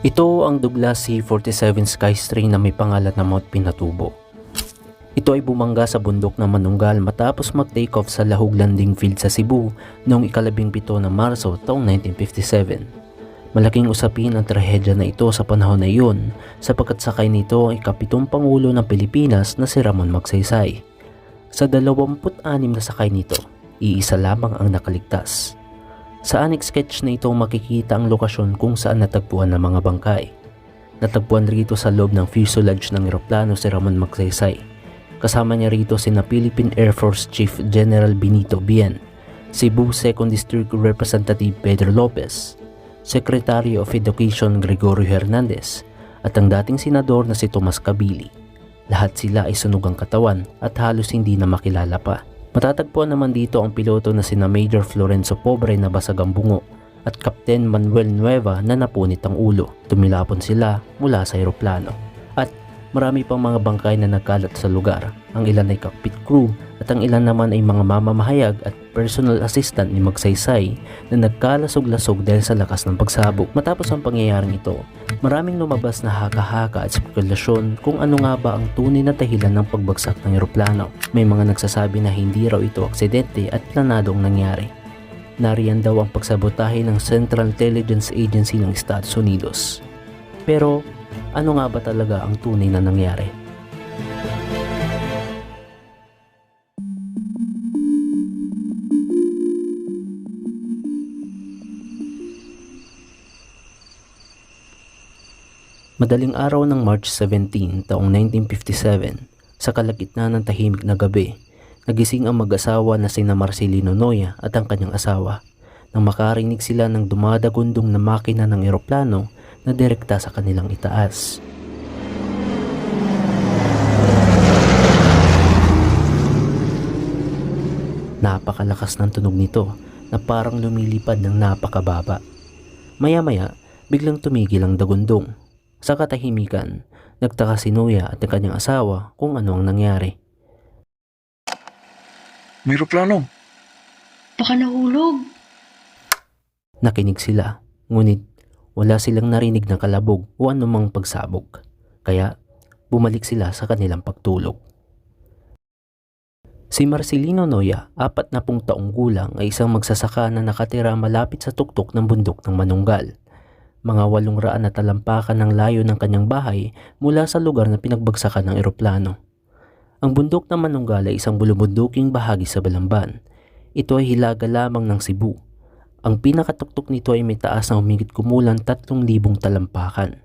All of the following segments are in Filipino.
Ito ang Douglas C-47 Skystray na may pangalan na Mount Pinatubo. Ito ay bumangga sa bundok ng Manunggal matapos mag-take off sa Lahug Landing Field sa Cebu noong ikalabing pito ng Marso taong 1957. Malaking usapin ang trahedya na ito sa panahon na iyon sapagkat sakay nito ay kapitong Pangulo ng Pilipinas na si Ramon Magsaysay. Sa 26 na sakay nito, iisa lamang ang nakaligtas. Sa annex sketch na ito makikita ang lokasyon kung saan natagpuan ng mga bangkay. Natagpuan rito sa loob ng fuselage ng eroplano si Ramon Magsaysay. Kasama niya rito sina Philippine Air Force Chief General Benito Bien, Cebu 2nd District Representative Pedro Lopez, Secretary of Education Gregorio Hernandez, at ang dating senador na si Tomas Cabili. Lahat sila ay sunog ang katawan at halos hindi na makilala pa. Matatagpuan naman dito ang piloto na sina Major Florenzo Pobre na basag ang bungo at Captain Manuel Nueva na napunit ang ulo. Tumilapon sila mula sa eroplano. At marami pang mga bangkay na nagkalat sa lugar. Ang ilan ay cockpit crew at ang ilan naman ay mga mamamahayag at personal assistant ni Magsaysay na nagkalasog-lasog dahil sa lakas ng pagsabog. Matapos ang pangyayaring ito, maraming lumabas na haka-haka at spekulasyon kung ano nga ba ang tunay na dahilan ng pagbagsak ng eroplano. May mga nagsasabi na hindi raw ito aksidente at planadong nangyari. Nariyan daw ang pagsabotahe ng Central Intelligence Agency ng Estados Unidos. Pero ano nga ba talaga ang tunay na nangyari? Madaling araw ng March 17 taong 1957, sa kalagitnaan ng tahimik na gabi, nagising ang mag-asawa na sina Marcelino Noya at ang kanyang asawa nang makarinig sila ng dumadagundong na makina ng eroplano na direkta sa kanilang itaas. Napakalakas ng tunog nito na parang lumilipad ng napakababa. Maya-maya, biglang tumigil ang dagundong. Sa katahimikan, nagtaka si Nuya at ang kanyang asawa kung ano ang nangyari. May aeroplano. Baka nahulog. Nakinig sila, ngunit wala silang narinig na kalabog o anumang pagsabog. Kaya bumalik sila sa kanilang pagtulog. Si Marcelino Noya, apat na pung taong gulang ay isang magsasaka na nakatira malapit sa tuktok ng bundok ng Manunggal. Mga walong raan na talampakan ng layo ng kanyang bahay mula sa lugar na pinagbagsakan ng eroplano. Ang bundok ng Manunggal ay isang bulubunduking bahagi sa Balamban. Ito ay hilaga lamang ng Cebu. Ang pinakatuktok nito ay may taas na humigit kumulang 3,000 talampakan.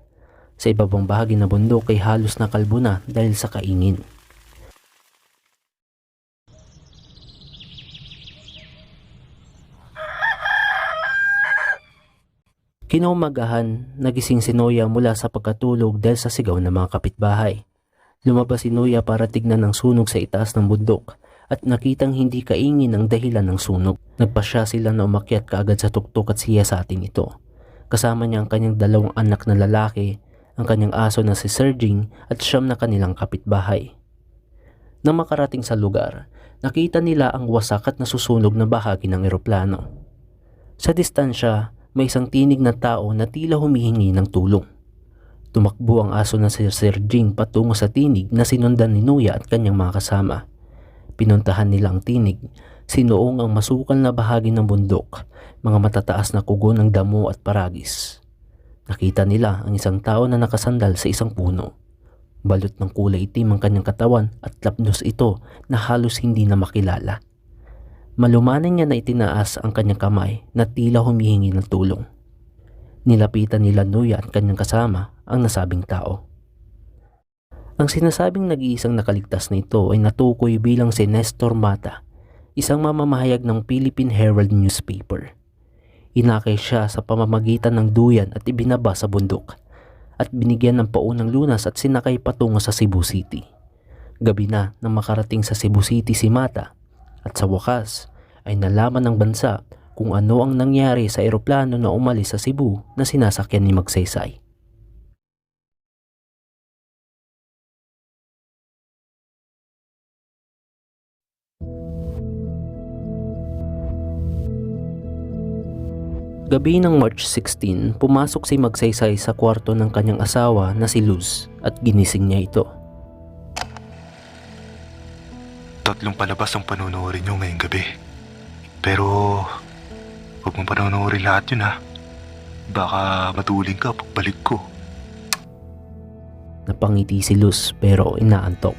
Sa ibabang bahagi ng bundok ay halos nakalbo na dahil sa kaingin. Kinaumagahan, nagising si Noya mula sa pagkatulog dahil sa sigaw ng mga kapitbahay. Lumabas si Noya para tignan ang sunog sa itaas ng bundok at nakitang hindi kaingin ang dahilan ng sunog. Nagpasya sila na umakyat kaagad sa tuktok at siya sa ating ito. Kasama niya ang kanyang dalawang anak na lalaki, ang kanyang aso na si Serging at siyam na kanilang kapitbahay. Nang makarating sa lugar, nakita nila ang wasak at nasusunog na bahagi ng eroplano. Sa distansya, may isang tinig na tao na tila humihingi ng tulong. Tumakbo ang aso na si Sir Jing patungo sa tinig na sinundan ni Nuya at kanyang mga kasama. Pinuntahan nila ang tinig, sinuong ang masukal na bahagi ng bundok, mga matataas na kugo ng damo at paragis. Nakita nila ang isang tao na nakasandal sa isang puno. Balot ng kulay itim ang kanyang katawan at lapnos ito na halos hindi na makilala. Malumanay niya na itinaas ang kanyang kamay na tila humihingi ng tulong. Nilapitan nila Nuya at kanyang kasama ang nasabing tao. Ang sinasabing nag-iisang nakaligtas na ito ay natukoy bilang si Nestor Mata, isang mamamahayag ng Philippine Herald newspaper. Inakay siya sa pamamagitan ng duyan at ibinaba sa bundok at binigyan ng paunang lunas at sinakay patungo sa Cebu City. Gabi na nang makarating sa Cebu City si Mata at sa wakas ay nalaman ng bansa kung ano ang nangyari sa eroplano na umalis sa Cebu na sinasakyan ni Magsaysay. Gabi ng March 16, pumasok si Magsaysay sa kwarto ng kanyang asawa na si Luz at ginising niya ito. Tatlong palabas ang panonoodin nyo ngayong gabi. Pero, huwag mong panonoodin lahat yun ha. Baka matuling ka pagbalik ko. Napangiti si Luz pero inaantok.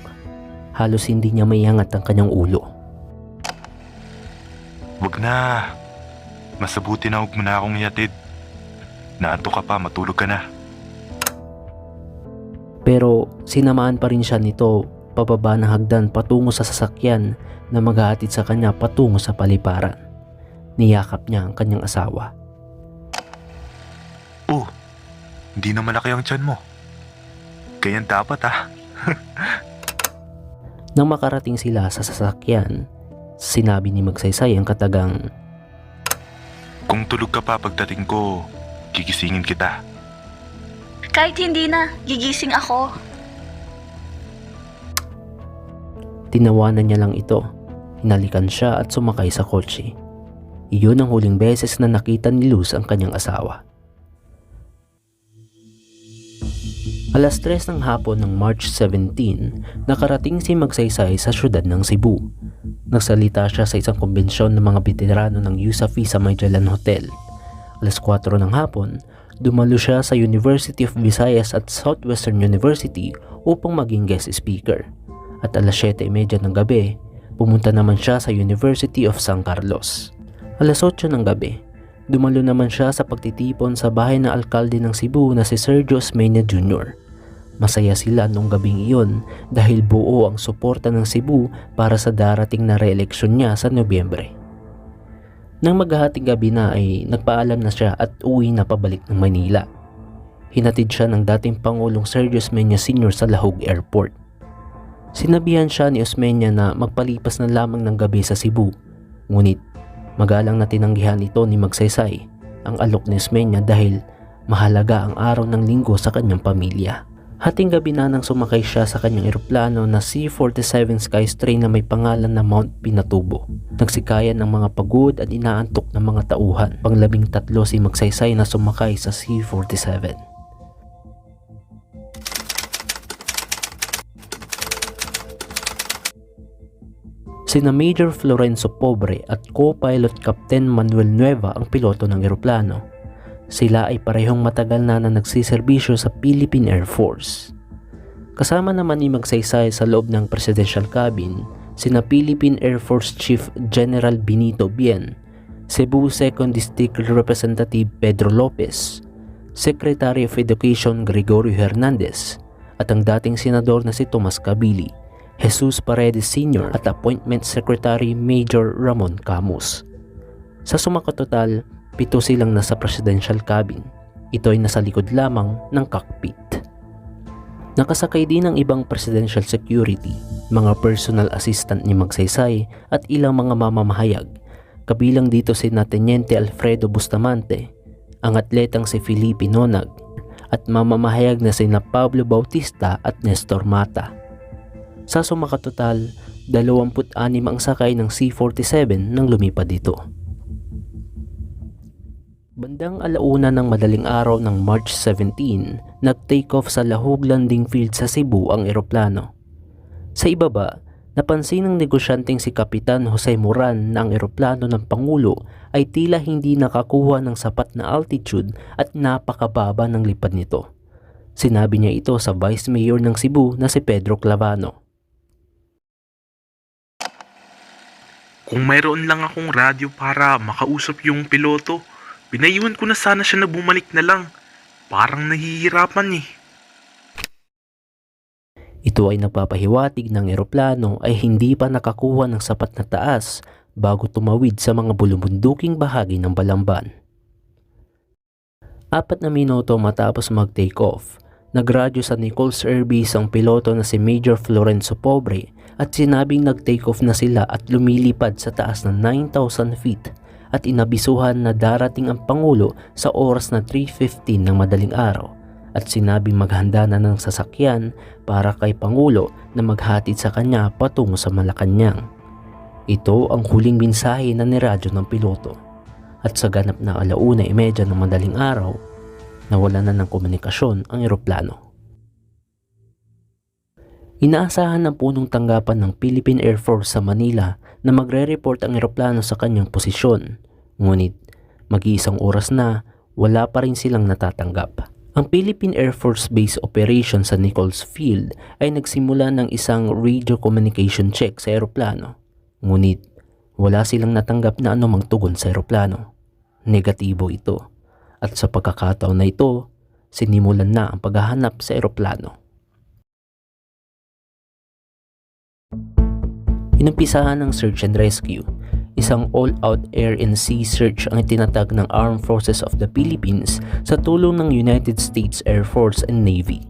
Halos hindi niya maiangat ang kanyang ulo. Huwag na. Masabuti na huwag mo na akong iatid. Naanto ka pa, matulog ka na. Pero sinamaan pa rin siya nito pababa ng hagdan patungo sa sasakyan na maghahatid sa kanya patungo sa paliparan. Niyakap niya ang kanyang asawa. Oh, hindi na malaki ang tiyan mo. Ganyan dapat ha. Nang makarating sila sa sasakyan, sinabi ni Magsaysay ang katagang Kung tulog ka pa pagdating ko, gigisingin kita. Kahit hindi na, gigising ako. Tinawanan niya lang ito. Hinalikan siya at sumakay sa kotse. Iyon ang huling beses na nakita ni Luz ang kanyang asawa. Alas 3 ng hapon ng March 17, nakarating si Magsaysay sa syudad ng Cebu. Nagsalita siya sa isang kumbensyon ng mga veterano ng USAFI sa Magellan Hotel. Alas 4 ng hapon, dumalo siya sa University of Visayas at Southwestern University upang maging guest speaker at alas 7.30 ng gabi, pumunta naman siya sa University of San Carlos. Alas 8 ng gabi, dumalo naman siya sa pagtitipon sa bahay ng alkalde ng Cebu na si Sergio Osmeña Jr. Masaya sila nung gabing iyon dahil buo ang suporta ng Cebu para sa darating na reeleksyon niya sa Nobyembre. Nang maghahating gabi na ay nagpaalam na siya at uwi na pabalik ng Manila. Hinatid siya ng dating Pangulong Sergio Osmeña Sr. sa Lahog Airport. Sinabihan siya ni Osmeña na magpalipas na lamang ng gabi sa Cebu. Ngunit magalang na tinanggihan ito ni Magsaysay ang alok ni Osmeña dahil mahalaga ang araw ng linggo sa kanyang pamilya. Hating gabi na nang sumakay siya sa kanyang eroplano na C-47 Skystray na may pangalan na Mount Pinatubo. Nagsikayan ng mga pagod at inaantok ng mga tauhan. Panglabing tatlo si Magsaysay na sumakay sa C-47. Sina Major Florenzo Pobre at co-pilot Captain Manuel Nueva ang piloto ng eroplano. Sila ay parehong matagal na na nagsiservisyo sa Philippine Air Force. Kasama naman ni Magsaysay sa loob ng presidential cabin sina Philippine Air Force Chief General Benito Bien, Cebu 2nd District Representative Pedro Lopez, Secretary of Education Gregorio Hernandez, at ang dating senador na si Tomas Cabili, Jesus Paredes Sr. at Appointment Secretary Major Ramon Camus. Sa sumakatotal, pito silang nasa presidential cabin. Ito ay nasa likod lamang ng cockpit. Nakasakay din ng ibang presidential security, mga personal assistant ni Magsaysay at ilang mga mamamahayag. Kabilang dito si Teniente Alfredo Bustamante, ang atletang si Felipe Nonag, at mamamahayag na sina Pablo Bautista at Nestor Mata. Sa sumakatotal, 26 ang sakay ng C-47 nang lumipad dito. Bandang alauna ng madaling araw ng March 17, nag-take off sa Lahog Landing Field sa Cebu ang eroplano. Sa ibaba, napansin ng negosyanteng si Kapitan Jose Moran na ang eroplano ng Pangulo ay tila hindi nakakuha ng sapat na altitude at napakababa ng lipad nito. Sinabi niya ito sa Vice Mayor ng Cebu na si Pedro Clavano. Kung mayroon lang akong radyo para makausap yung piloto, pinayuhan ko na sana siya na bumalik na lang. Parang nahihirapan eh. Ito ay nagpapahiwatig ng eroplano ay hindi pa nakakuha ng sapat na taas bago tumawid sa mga bulumunduking bahagi ng Balamban. Apat na minuto matapos mag-take off, nagradyo sa Nichols Air Base ang piloto na si Major Florenzo Pobre at sinabing nag-take off na sila at lumilipad sa taas ng 9,000 feet at inabisuhan na darating ang Pangulo sa oras na 3.15 ng madaling araw at sinabing maghanda na ng sasakyan para kay Pangulo na maghatid sa kanya patungo sa Malacanang. Ito ang huling mensahe na niradyo ng piloto. at sa ganap na alauna e medya ng madaling araw, nawala na ng komunikasyon ang eroplano. Inaasahan ng punong tanggapan ng Philippine Air Force sa Manila na magre-report ang eroplano sa kanyang posisyon. Ngunit mag-iisang oras na wala pa rin silang natatanggap. Ang Philippine Air Force Base Operation sa Nichols Field ay nagsimula ng isang radio communication check sa eroplano. Ngunit wala silang natanggap na anumang tugon sa eroplano. Negatibo ito. At sa pagkakataon na ito, sinimulan na ang paghahanap sa eroplano. Inumpisahan ng search and rescue. Isang all-out air and sea search ang itinatag ng Armed Forces of the Philippines sa tulong ng United States Air Force and Navy.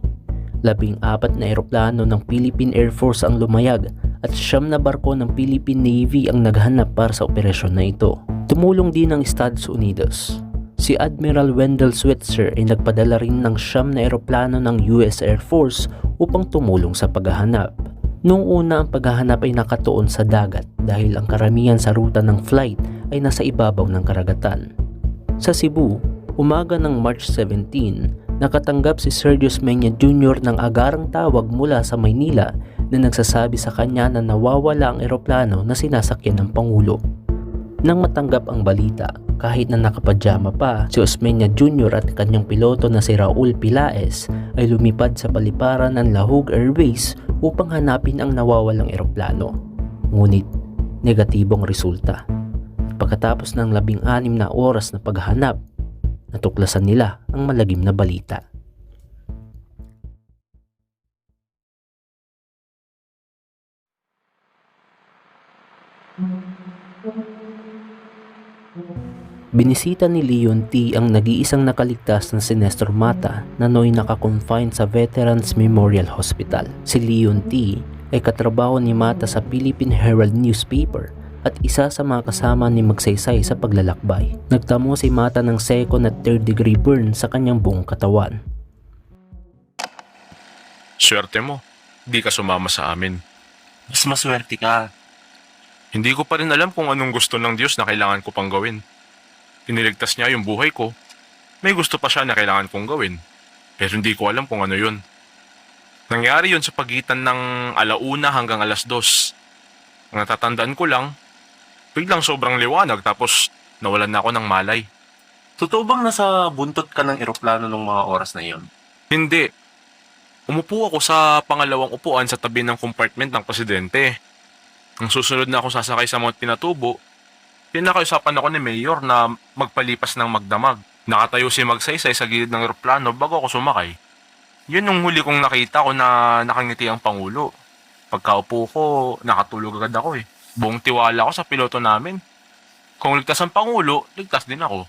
Labing apat na eroplano ng Philippine Air Force ang lumayag at siyam na barko ng Philippine Navy ang naghanap para sa operasyon na ito. Tumulong din ang Estados Unidos. Si Admiral Wendell Switzer ay nagpadala rin ng siyam na eroplano ng US Air Force upang tumulong sa paghahanap. Noong una ang paghahanap ay nakatuon sa dagat dahil ang karamihan sa ruta ng flight ay nasa ibabaw ng karagatan. Sa Cebu, umaga ng March 17, nakatanggap si Sergius Menya Jr. ng agarang tawag mula sa Maynila na nagsasabi sa kanya na nawawala ang eroplano na sinasakyan ng Pangulo. Nang matanggap ang balita, kahit na nakapadyama pa, si Osmeña Jr. at kanyang piloto na si Raul Pilaes ay lumipad sa paliparan ng Lahug Airways upang hanapin ang nawawalang eroplano. Ngunit, negatibong resulta. Pagkatapos ng labing anim na oras na paghahanap, natuklasan nila ang malagim na balita. Binisita ni Leon T. ang nag-iisang nakaligtas na si Nestor Mata na noy nakakonfine sa Veterans Memorial Hospital. Si Leon T. ay katrabaho ni Mata sa Philippine Herald newspaper at isa sa mga kasama ni Magsaysay sa paglalakbay. Nagtamo si Mata ng second at third degree burn sa kanyang buong katawan. Swerte mo. Di ka sumama sa amin. Mas maswerte ka. Hindi ko pa rin alam kung anong gusto ng Diyos na kailangan ko pang gawin. Iniligtas niya yung buhay ko. May gusto pa siya na kailangan kong gawin. Pero hindi ko alam kung ano yun. Nangyari yun sa pagitan ng alauna hanggang alas dos. Ang natatandaan ko lang, biglang sobrang liwanag tapos nawalan na ako ng malay. Totoo bang nasa buntot ka ng eroplano nung mga oras na iyon? Hindi. Umupo ako sa pangalawang upuan sa tabi ng compartment ng presidente. Ang susunod na ako sasakay sa Mount Pinatubo, pinakausapan ako ni Mayor na magpalipas ng magdamag. Nakatayo si Magsaysay sa gilid ng eroplano bago ako sumakay. Yun yung huli kong nakita ko na nakangiti ang Pangulo. Pagkaupo ko, nakatulog agad ako eh. Buong tiwala ko sa piloto namin. Kung ligtas ang Pangulo, ligtas din ako.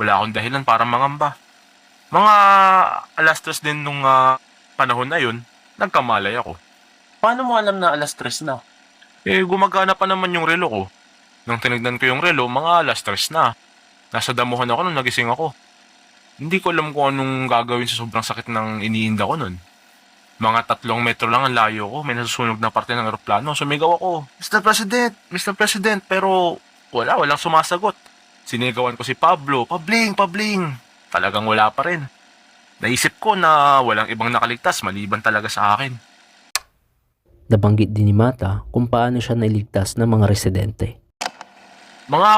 Wala akong dahilan para mangamba. Mga alas tres din nung ah, panahon na yun, nagkamalay ako. Paano mo alam na alas tres na? Eh, gumagana pa naman yung relo ko. Nung tinignan ko yung relo, mga alas tres na. Nasa damuhan ako nung nagising ako. Hindi ko alam kung anong gagawin sa sobrang sakit ng iniinda ko nun. Mga tatlong metro lang ang layo ko, may nasusunog na parte ng aeroplano. Sumigaw ako, Mr. President, Mr. President, pero wala, walang sumasagot. Sinigawan ko si Pablo, Pabling, Pabling. Talagang wala pa rin. Naisip ko na walang ibang nakaligtas maliban talaga sa akin. Nabanggit din ni Mata kung paano siya nailigtas ng mga residente. Mga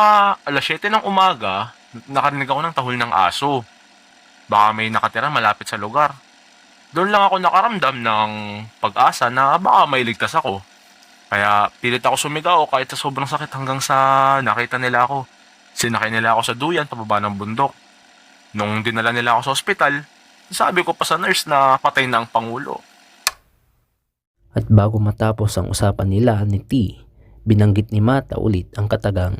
alas 7 ng umaga, nakarinig ako ng tahol ng aso. Baka may nakatira malapit sa lugar. Doon lang ako nakaramdam ng pag-asa na baka may ligtas ako. Kaya pilit ako sumigaw kahit sa sobrang sakit hanggang sa nakita nila ako. Sinakay nila ako sa duyan pababa ng bundok. Nung dinala nila ako sa ospital, sabi ko pa sa nurse na patay na ang Pangulo. At bago matapos ang usapan nila ni T, binanggit ni Mata ulit ang katagang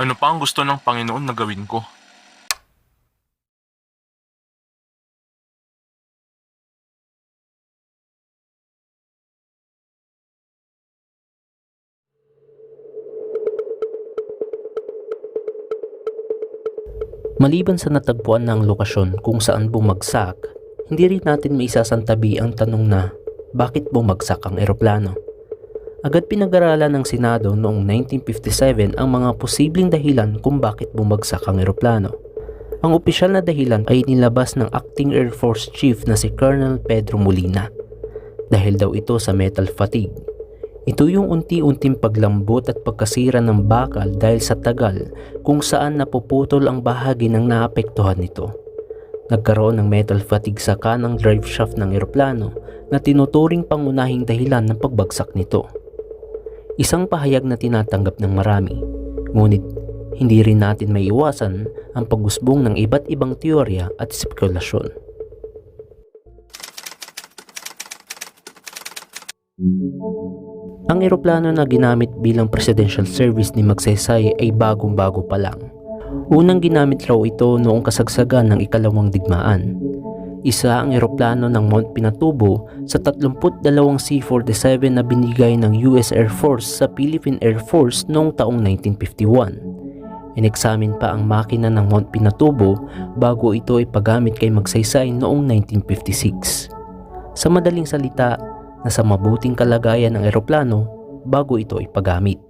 Ano pa ang gusto ng Panginoon na gawin ko? Maliban sa natagpuan ng lokasyon kung saan bumagsak, hindi rin natin maisasantabi ang tanong na bakit bumagsak ang eroplano. Agad pinag-aralan ng Senado noong 1957 ang mga posibleng dahilan kung bakit bumagsak ang eroplano. Ang opisyal na dahilan ay nilabas ng Acting Air Force Chief na si Colonel Pedro Molina. Dahil daw ito sa metal fatigue. Ito yung unti-unting paglambot at pagkasira ng bakal dahil sa tagal kung saan napuputol ang bahagi ng naapektuhan nito. Nagkaroon ng metal fatigue sa kanang drive shaft ng eroplano na tinuturing pangunahing dahilan ng pagbagsak nito. Isang pahayag na tinatanggap ng marami, ngunit hindi rin natin may iwasan ang pagusbong ng iba't ibang teorya at spekulasyon. Ang eroplano na ginamit bilang presidential service ni Magsaysay ay bagong-bago pa lang. Unang ginamit raw ito noong kasagsagan ng ikalawang digmaan. Isa ang eroplano ng Mount Pinatubo sa 32 C-47 na binigay ng US Air Force sa Philippine Air Force noong taong 1951. Ineksamin pa ang makina ng Mount Pinatubo bago ito ay paggamit kay Magsaysay noong 1956. Sa madaling salita, nasa mabuting kalagayan ng eroplano bago ito ipagamit.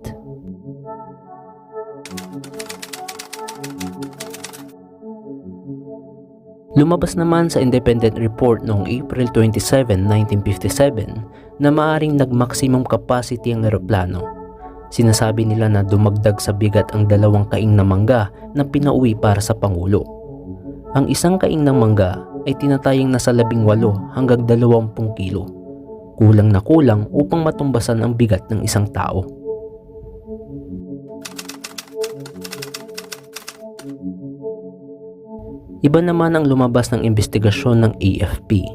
Lumabas naman sa independent report noong April 27, 1957 na maaring nag-maximum capacity ang eroplano. Sinasabi nila na dumagdag sa bigat ang dalawang kaing na mangga na pinauwi para sa Pangulo. Ang isang kaing ng mangga ay tinatayang nasa 18 hanggang 20 kilo. Kulang na kulang upang matumbasan ang bigat ng isang tao. Iba naman ang lumabas ng investigasyon ng AFP.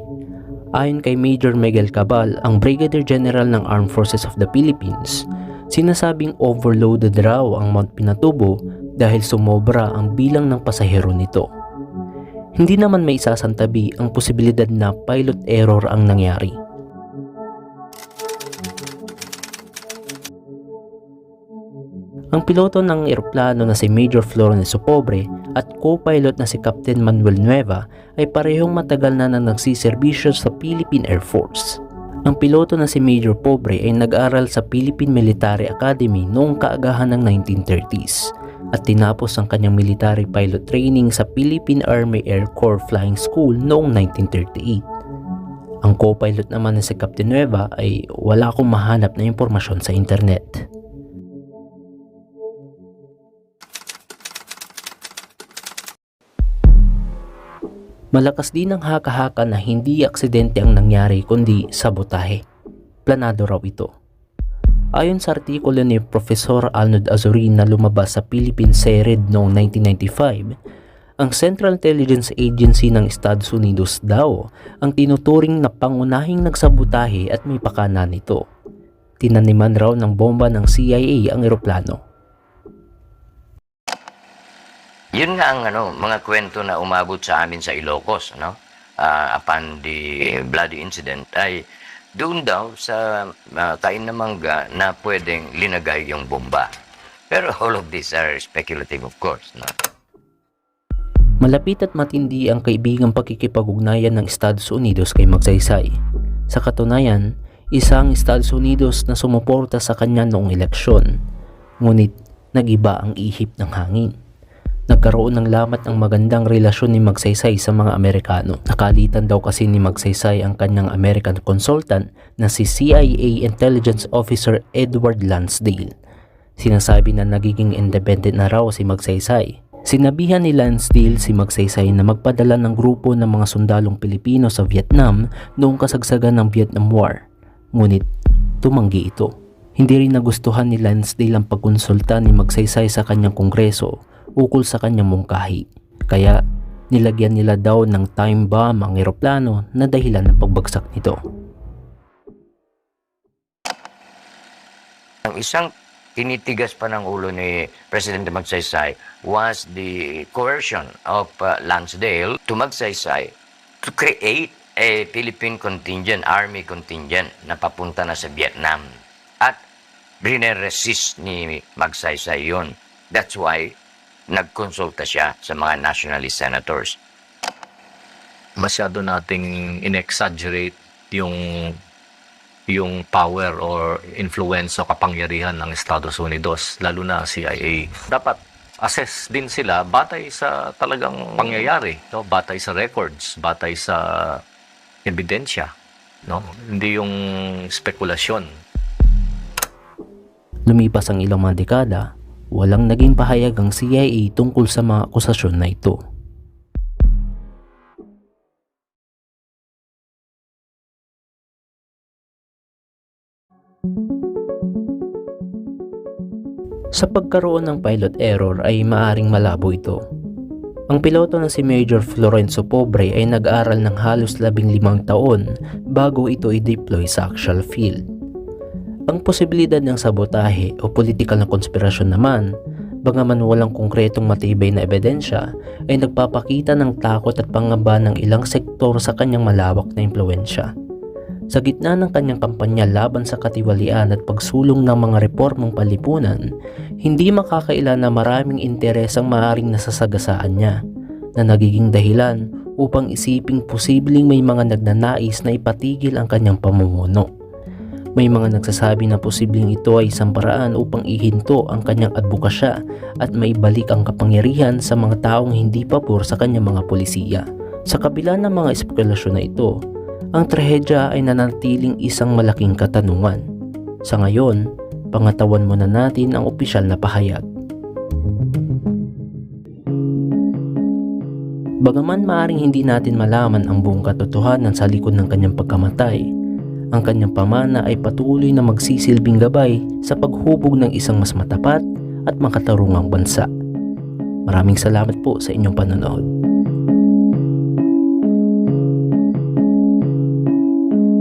Ayon kay Major Miguel Cabal, ang Brigadier General ng Armed Forces of the Philippines, sinasabing overloaded raw ang Mount Pinatubo dahil sumobra ang bilang ng pasahero nito. Hindi naman may isasantabi ang posibilidad na pilot error ang nangyari. Ang piloto ng eroplano na si Major Florence Pobre at co-pilot na si Captain Manuel Nueva ay parehong matagal na na nagsiservisyo sa Philippine Air Force. Ang piloto na si Major Pobre ay nag-aral sa Philippine Military Academy noong kaagahan ng 1930s at tinapos ang kanyang military pilot training sa Philippine Army Air Corps Flying School noong 1938. Ang co-pilot naman na si Captain Nueva ay wala akong mahanap na impormasyon sa internet. Malakas din ang haka-haka na hindi aksidente ang nangyari kundi sabotahe. Planado raw ito. Ayon sa artikulo ni Professor Arnold Azurin na lumabas sa Philippine Sered noong 1995, ang Central Intelligence Agency ng Estados Unidos daw ang tinuturing na pangunahing nagsabotahe at may pakana nito. Tinaniman raw ng bomba ng CIA ang eroplano. Yun nga ang ano, mga kwento na umabot sa amin sa Ilocos, no? Ah, upon the bloody incident ay doon daw sa ah, kain na mangga na pwedeng linagay yung bomba. Pero all of these are speculative of course, no? Malapit at matindi ang kaibigang pakikipag-ugnayan ng Estados Unidos kay Magsaysay. Sa katunayan, isang Estados Unidos na sumuporta sa kanya noong eleksyon. Ngunit nagiba ang ihip ng hangin. Nagkaroon ng lamat ang magandang relasyon ni Magsaysay sa mga Amerikano. Nakalitan daw kasi ni Magsaysay ang kanyang American consultant na si CIA Intelligence Officer Edward Lansdale. Sinasabi na nagiging independent na raw si Magsaysay. Sinabihan ni Lansdale si Magsaysay na magpadala ng grupo ng mga sundalong Pilipino sa Vietnam noong kasagsagan ng Vietnam War. Ngunit tumanggi ito. Hindi rin nagustuhan ni Lansdale ang pagkonsulta ni Magsaysay sa kanyang kongreso ukol sa kanyang mungkahi. Kaya nilagyan nila daw ng time bomb ang eroplano na dahilan ng pagbagsak nito. Ang isang tinitigas pa ng ulo ni Presidente Magsaysay was the coercion of uh, Lansdale to Magsaysay to create a Philippine contingent, army contingent na papunta na sa Vietnam. At resist ni Magsaysay yun. That's why nagkonsulta siya sa mga nationalist senators. Masyado nating in-exaggerate yung yung power or influence o kapangyarihan ng Estados Unidos, lalo na CIA. Dapat assess din sila batay sa talagang pangyayari, no? batay sa records, batay sa ebidensya. No? Hindi yung spekulasyon. Lumipas ang ilang mga dekada, walang naging pahayag ang CIA tungkol sa mga akusasyon na ito. Sa pagkaroon ng pilot error ay maaring malabo ito. Ang piloto na si Major Florenzo Pobre ay nag-aral ng halos labing limang taon bago ito i-deploy sa actual field. Ang posibilidad ng sabotahe o politikal na konspirasyon naman, bagaman walang konkretong matibay na ebidensya, ay nagpapakita ng takot at pangamba ng ilang sektor sa kanyang malawak na impluensya. Sa gitna ng kanyang kampanya laban sa katiwalian at pagsulong ng mga reformang palipunan, hindi makakaila na maraming interes ang maaaring nasasagasaan niya na nagiging dahilan upang isiping posibleng may mga nagnanais na ipatigil ang kanyang pamumuno. May mga nagsasabi na posibleng ito ay isang paraan upang ihinto ang kanyang advokasya at maibalik ang kapangyarihan sa mga taong hindi pabor sa kanyang mga polisiya. Sa kabila ng mga espekulasyon na ito, ang trahedya ay nanatiling isang malaking katanungan. Sa ngayon, pangatawan muna natin ang opisyal na pahayag. Bagaman maaring hindi natin malaman ang buong katotohanan sa likod ng kanyang pagkamatay, ang kanyang pamana ay patuloy na magsisilbing gabay sa paghubog ng isang mas matapat at makatarungang bansa. Maraming salamat po sa inyong panonood.